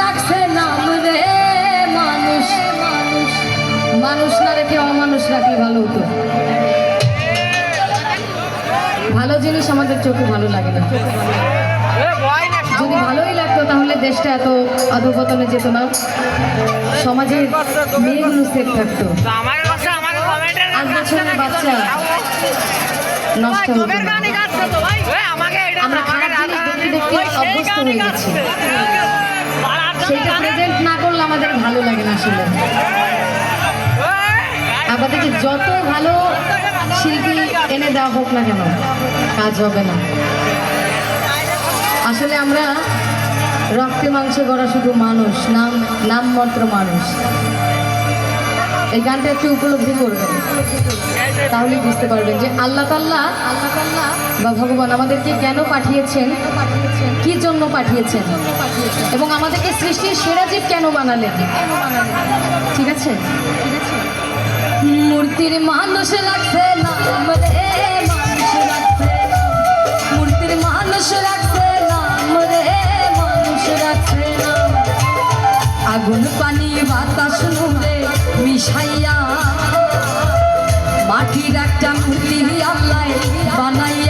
রাখছে নাম রে মানুষ। মানুষ না রেখে অমানুষ রাখলে ভালো হতো। ভালো জিনিস আমাদের চোখে ভালো লাগে না। যদি ভালোই লাগতো তাহলে দেশটা এত অধপতনে যেত না। সমাজের মেয়েগুলো সেফ থাকতো। আট বছরের বাচ্চা নষ্ট হতো আমরা খারাপ জিনিস দেখতে দেখতে অভ্যস্ত হয়ে গেছি। সেটা প্রেজেন্ট না করলে আমাদের ভালো লাগে না আসলে। আমাদেরকে যত ভালো শিল্পী এনে দেওয়া হোক না কেন, কাজ হবে না। আসলে আমরা রক্তে মাংসে গড়া শুধু মানুষ, নাম নাম মাত্র মানুষ। এই গানটা একটু উপলব্ধি করবেন। তাহলে বুঝতে পারবেন যে আল্লাহ তাল্লাহ আল্লাহ তাল্লাহ বা ভগবান আমাদেরকে কেন পাঠিয়েছেন? কি জন্য পাঠিয়েছেন? এবং আমাদেরকে সৃষ্টির সেরা জীব কেন বানালেন? ঠিক আছে? মূর্তির মানুষ লাগছে লাগছে মূর্তির মানুষ লাগছে মানুষ লাগছে আগুন, পানি, বাতাস মিশাইয়া মাটির একটা মুক্তি আল্লাহ বানাইয়া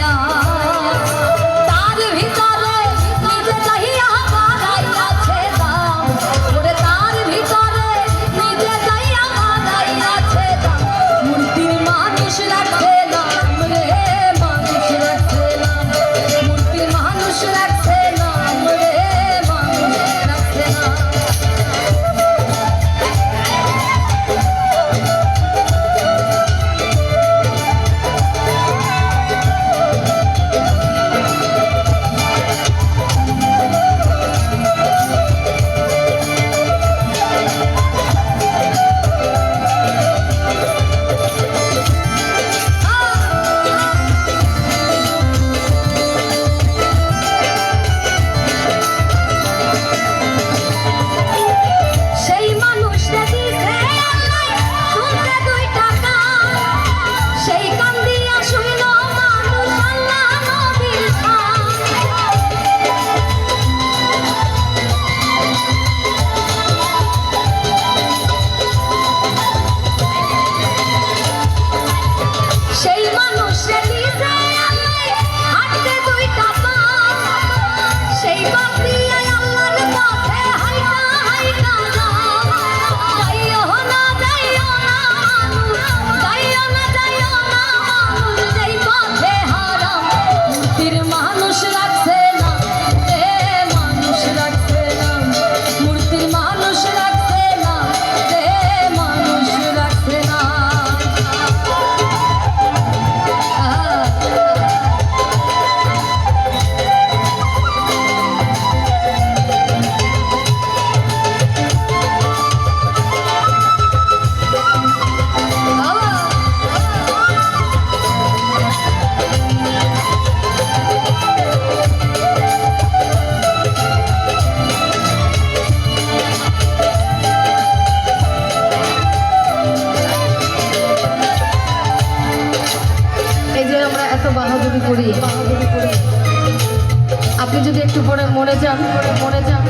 একটু পরে মরে যান মরে যান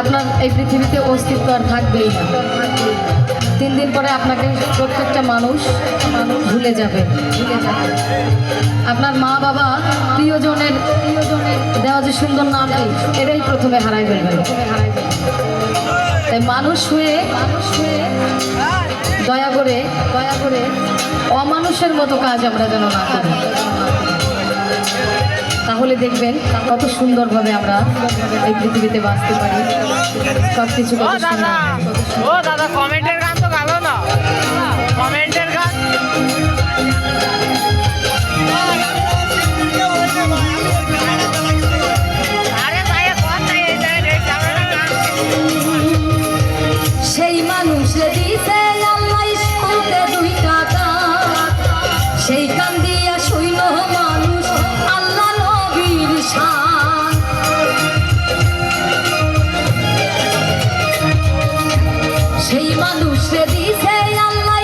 আপনার এই পৃথিবীতে অস্তিত্ব আর থাকবেই না। তিন দিন পরে আপনাকে প্রত্যেকটা মানুষ মানুষ ভুলে যাবে। আপনার মা বাবা, প্রিয়জনের প্রিয়জনের, দেওয়া যে সুন্দর নামটি এটাই প্রথমে হারাই ফেলবে তাই মানুষ হয়ে মানুষ হয়ে, দয়া করে দয়া করে অমানুষের মতো কাজ আমরা যেন না করি। তাহলে দেখবেন কত সুন্দরভাবে আমরা এই পৃথিবীতে বাঁচতে পারি। সব কিছু ও দাদা ও দাদা কমেন্টের গান তো গালো না। কমেন্টের গান। সেই মানুষে দিছে আল্লাহ।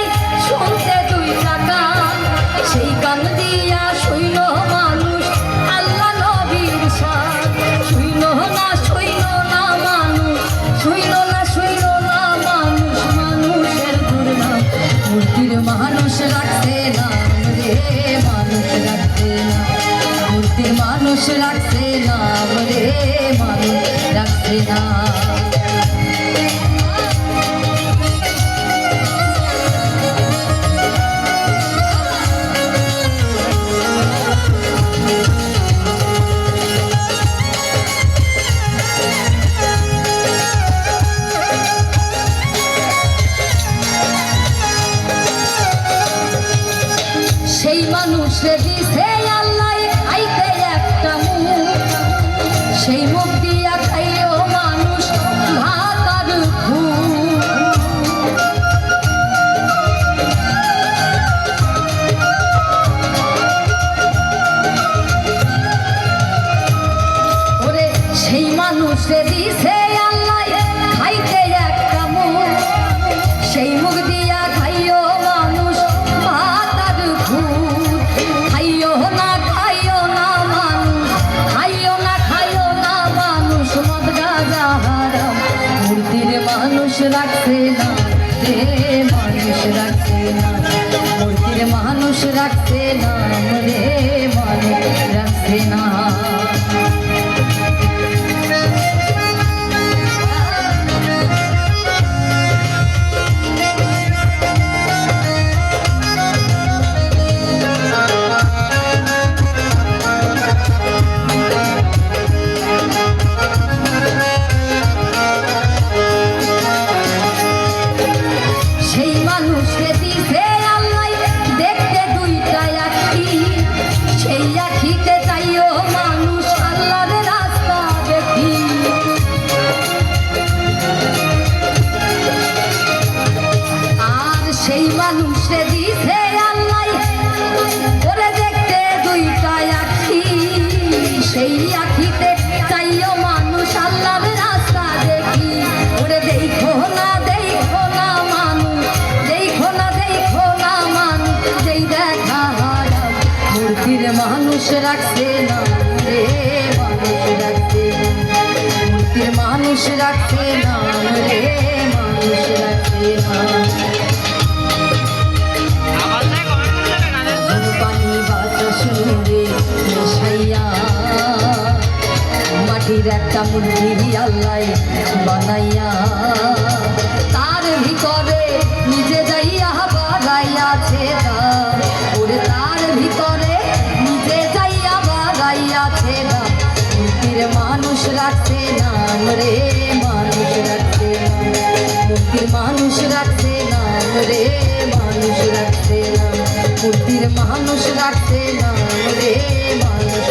Chérie. মানুষ রাখতে নয়। শান্তির মানুষ রাখছে না রে মানুষ রাখছে মানুষ রাখছে না রে মানুষ রাখছে না। মাটির একটা মুরগি আল্লাহ বানাইয়া, তার ভিতরে নিজের মানুষ রাখছে নাম রে, মানুষ রাখছে মূর্তির মানুষ রাখছে নাম রে, মানুষ রাখছে নাম। মূর্তির মানুষ রাখছে নাম রে, মানুষ